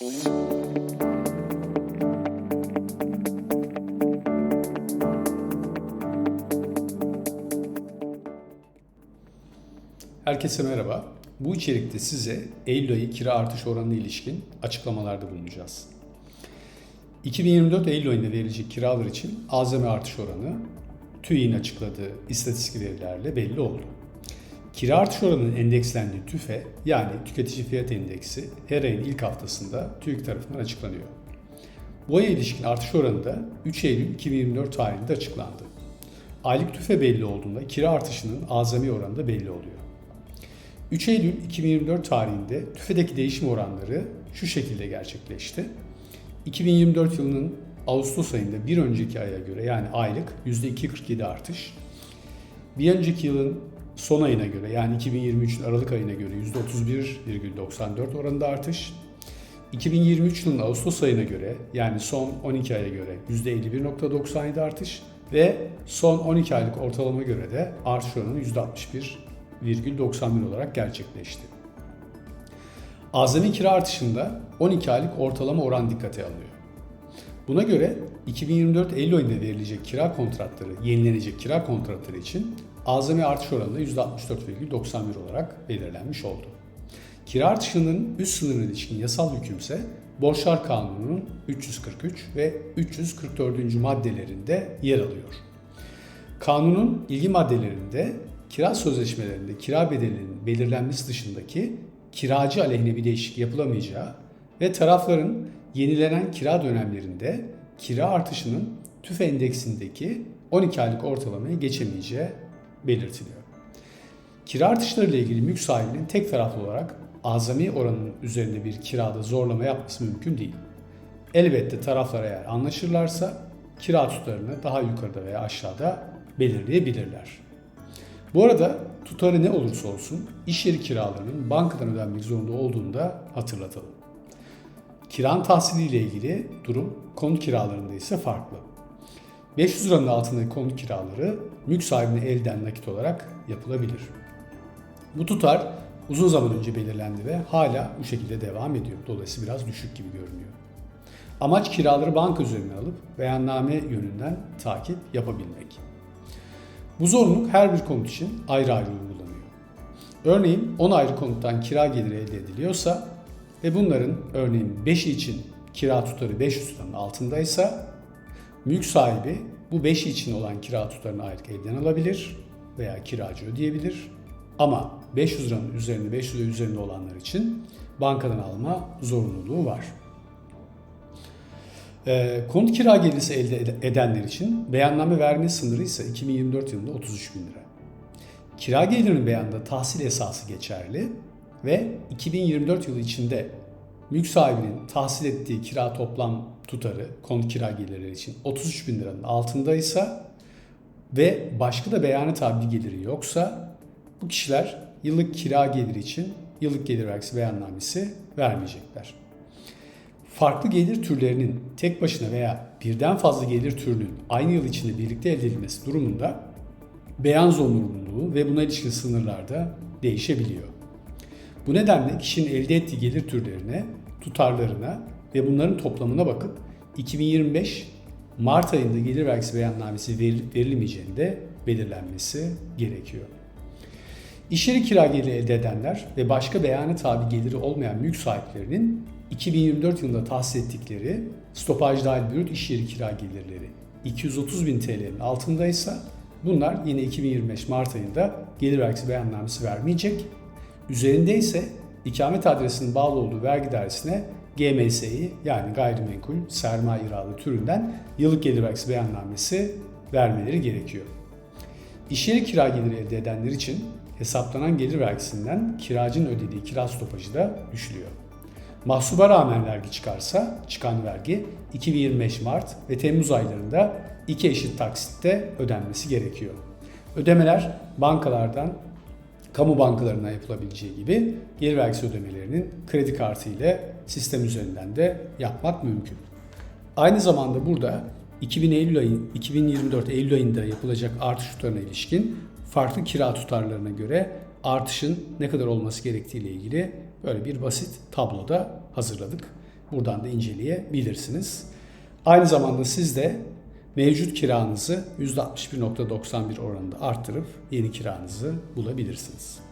Herkese merhaba. Bu içerikte size Eylül ayı kira artış oranına ilişkin açıklamalarda bulunacağız. 2024 Eylül ayında verilecek kiralar için azami artış oranı TÜİ'nin açıkladığı istatistik verilerle belli oldu. Kira artış oranının endekslendiği TÜFE yani Tüketici Fiyat Endeksi her ayın ilk haftasında TÜİK tarafından açıklanıyor. Bu aya ilişkin artış oranı da 3 Eylül 2024 tarihinde açıklandı. Aylık tüfe belli olduğunda kira artışının azami oranı da belli oluyor. 3 Eylül 2024 tarihinde tüfedeki değişim oranları şu şekilde gerçekleşti. 2024 yılının Ağustos ayında bir önceki aya göre yani aylık %2.47 artış. Bir önceki yılın son ayına göre yani 2023'ün Aralık ayına göre %31,94 oranında artış. 2023 yılının Ağustos ayına göre yani son 12 aya göre %51.97 artış ve son 12 aylık ortalama göre de artış oranı %61,91 olarak gerçekleşti. Azami kira artışında 12 aylık ortalama oran dikkate alınıyor. Buna göre 2024 Eylül ayında verilecek kira kontratları, yenilenecek kira kontratları için azami artış oranı da %64,91 olarak belirlenmiş oldu. Kira artışının üst sınırına ilişkin yasal hükümse Borçlar Kanunu'nun 343 ve 344. maddelerinde yer alıyor. Kanunun ilgi maddelerinde kira sözleşmelerinde kira bedelinin belirlenmesi dışındaki kiracı aleyhine bir değişiklik yapılamayacağı ve tarafların yenilenen kira dönemlerinde kira artışının tüfe endeksindeki 12 aylık ortalamayı geçemeyeceği belirtiliyor. Kira artışları ile ilgili mülk sahibinin tek taraflı olarak azami oranın üzerinde bir kirada zorlama yapması mümkün değil. Elbette taraflar eğer anlaşırlarsa kira tutarını daha yukarıda veya aşağıda belirleyebilirler. Bu arada tutarı ne olursa olsun iş yeri kiralarının bankadan ödenmek zorunda olduğunu da hatırlatalım. Kiran tahsili ile ilgili durum konut kiralarında ise farklı. 500 liranın altındaki konut kiraları mülk sahibine elden nakit olarak yapılabilir. Bu tutar uzun zaman önce belirlendi ve hala bu şekilde devam ediyor. Dolayısıyla biraz düşük gibi görünüyor. Amaç kiraları banka üzerine alıp beyanname yönünden takip yapabilmek. Bu zorunluluk her bir konut için ayrı ayrı uygulanıyor. Örneğin 10 ayrı konuttan kira geliri elde ediliyorsa ve bunların örneğin 5'i için kira tutarı 500 liranın altındaysa mülk sahibi bu 5 için olan kira tutarını ayrıca elden alabilir veya kiracı ödeyebilir. Ama 500 liranın üzerinde 500 lira üzerinde olanlar için bankadan alma zorunluluğu var. E, konut kira gelirisi elde edenler için beyanname verme sınırı ise 2024 yılında 33 bin lira. Kira gelirinin beyanında tahsil esası geçerli ve 2024 yılı içinde mülk sahibinin tahsil ettiği kira toplam tutarı konut kira gelirleri için 33 bin liranın altındaysa ve başka da beyanı tabi geliri yoksa bu kişiler yıllık kira geliri için yıllık gelir vergisi beyannamesi vermeyecekler. Farklı gelir türlerinin tek başına veya birden fazla gelir türünün aynı yıl içinde birlikte elde edilmesi durumunda beyan zorunluluğu ve buna ilişkin sınırlar da değişebiliyor. Bu nedenle kişinin elde ettiği gelir türlerine, tutarlarına ve bunların toplamına bakıp 2025 Mart ayında gelir vergisi beyannamesi verilip verilmeyeceğini de belirlenmesi gerekiyor. İş yeri kira geliri elde edenler ve başka beyanı tabi geliri olmayan mülk sahiplerinin 2024 yılında tahsis ettikleri stopaj dahil brüt iş yeri kira gelirleri 230 bin TL'nin altındaysa bunlar yine 2025 Mart ayında gelir vergisi beyannamesi vermeyecek. Üzerinde ise ikamet adresinin bağlı olduğu vergi dairesine GMS'yi yani gayrimenkul sermaye iradı türünden yıllık gelir vergisi beyannamesi vermeleri gerekiyor. İş yeri kira geliri elde edenler için hesaplanan gelir vergisinden kiracının ödediği kira stopajı da düşülüyor. Mahsuba rağmen vergi çıkarsa çıkan vergi 2025 Mart ve Temmuz aylarında iki eşit taksitte ödenmesi gerekiyor. Ödemeler bankalardan kamu bankalarına yapılabileceği gibi gelir vergisi ödemelerinin kredi kartı ile sistem üzerinden de yapmak mümkün. Aynı zamanda burada 2000 Eylül ayı, 2024 Eylül ayında yapılacak artış tutarına ilişkin farklı kira tutarlarına göre artışın ne kadar olması gerektiği ile ilgili böyle bir basit tabloda hazırladık. buradan da inceleyebilirsiniz. Aynı zamanda siz de mevcut kiranızı %61.91 oranında arttırıp yeni kiranızı bulabilirsiniz.